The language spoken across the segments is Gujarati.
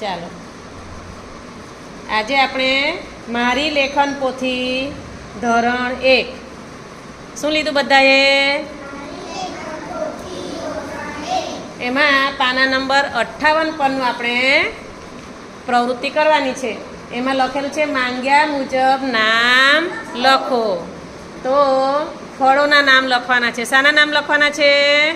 ચાલો. આજે આપણે મારી લેખન પોથી ધોરણ એક. શું લીધું બધાએ? એમાં પાના નંબર અઠ્ઠાવન પરનું આપણે પ્રવૃત્તિ કરવાની છે. એમાં લખેલું છે, માંગ્યા મુજબ નામ લખો. તો ફળોના નામ લખવાના છે. શાના નામ લખવાના છે?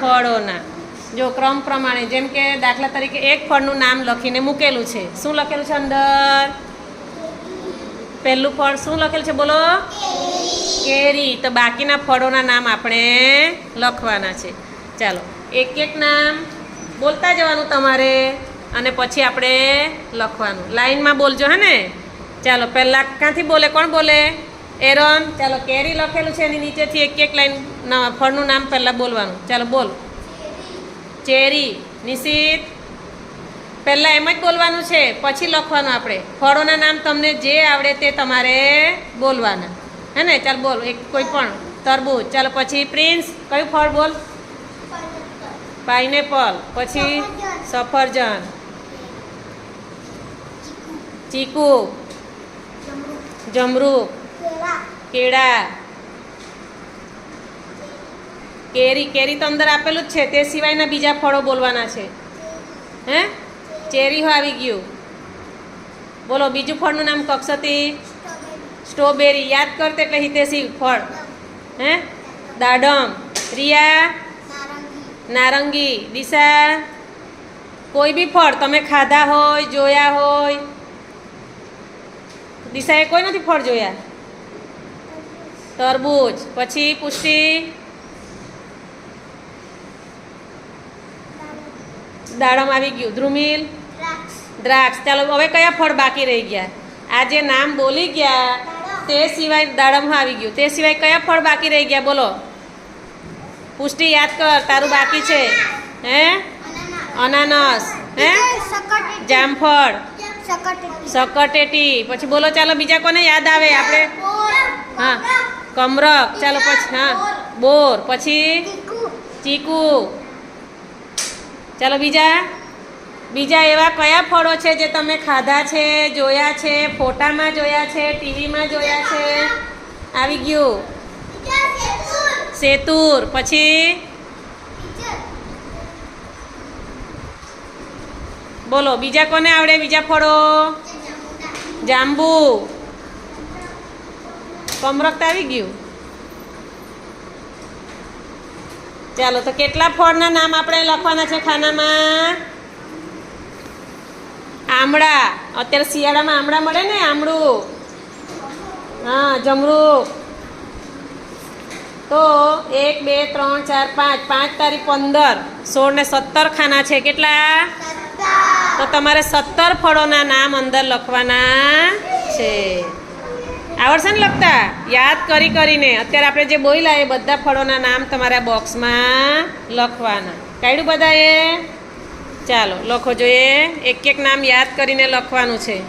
ફળોના. જો ક્રમ પ્રમાણે, જેમ કે દાખલા તરીકે એક ફળનું નામ લખીને મૂકેલું છે. શું લખેલું છે અંદર? પહેલું ફળ શું લખેલું છે? બોલો. કેરી. તો બાકીના ફળોના નામ આપણે લખવાના છે. ચાલો, એક એક નામ બોલતા જવાનું તમારે અને પછી આપણે લખવાનું. લાઈનમાં બોલજો, હે ને? ચાલો, પહેલાં ક્યાંથી બોલે? કોણ બોલે? એરન. ચાલો, કેરી લખેલું છે એની નીચેથી એક એક લાઈન ફળનું નામ પહેલાં બોલવાનું. ચાલો, બોલ. ચેરી નિશિત. પહેલાં એમ જ બોલવાનું છે પછી લખવાનું આપણે. ફળોના નામ તમને જે આવડે તે તમારે બોલવાના. હે ને? ચાલ બોલ એક કોઈ પણ. તરબૂચ. ચાલો પછી પ્રિન્સ કયું ફળ બોલ? પાઇનેપલ. પછી સફરજન. ચીકુ. જમરૂક કેળા. કેરી કેરી તો અંદર આપેલું જ છે તે સિવાયના બીજા ફળો બોલવાના છે. હે? ચેરી આવી ગયું. બોલો બીજું ફળનું નામ કક્ષતી? સ્ટ્રોબેરી. યાદ કરતે એટલે હિતેશી ફળ. હે? દાડમ. રિયા નારંગી. દિશા? કોઈ બી ફળ તમે ખાધા હોય જોયા હોય. દિશાએ કોઈ નથી ફળ જોયા? તરબૂચ. પછી પુષ્ટિ? દાડમ આવી ગયું. ધ્રુમિલ. દ્રાક્ષ. ચાલો હવે કયા ફળ બાકી રહી ગયા? આ જે નામ બોલી ગયા તે સિવાય દાડમ આવી ગયું. તે સિવાય કયા ફળ બાકી રહી ગયા? બોલો. પુષ્ટિ યાદ કર તારું બાકી છે. હે? અનાનસ. હે? જામફળ. સકટેટી. પછી બોલો ચાલો બીજા કોને યાદ આવે? આપણે હા કમરક. ચાલો પછી હા. બોર. પછી? ચીકુ. ચાલો બીજા. બીજા એવા કયા ફળો છે જે તમે ખાધા છે, જોયા છે, ફોટામાં જોયા છે, ટીવીમાં જોયા છે? આવી ગયું. સેતુર. પછી? બોલો, બીજા કોને આવડે? બીજા ફળો? જાંબુ. કમરક આવી ગયું? ચાલો તો કેટલા ફળના નામ આપણે લખવાના છે ખાનામાં? આમળા. અત્યારે શિયાળામાં આમળા મળે ને આમળું? હા જમરૂક તો એક બે ત્રણ ચાર પાંચ. પાંચ તારીખ પંદર. સોળ ને સત્તર ખાના છે કેટલા? તો તમારે સત્તર ફળોના નામ અંદર લખવાના છે. આવડશે ને લખતા? યાદ કરી કરીને. અત્યારે આપણે જે બોલ્યા એ બધા ફળોના નામ તમારા બોક્સમાં લખવાના. કાઢ્યું બધાએ? ચાલો, લખો જોઈએ. એક એક નામ યાદ કરીને લખવાનું છે.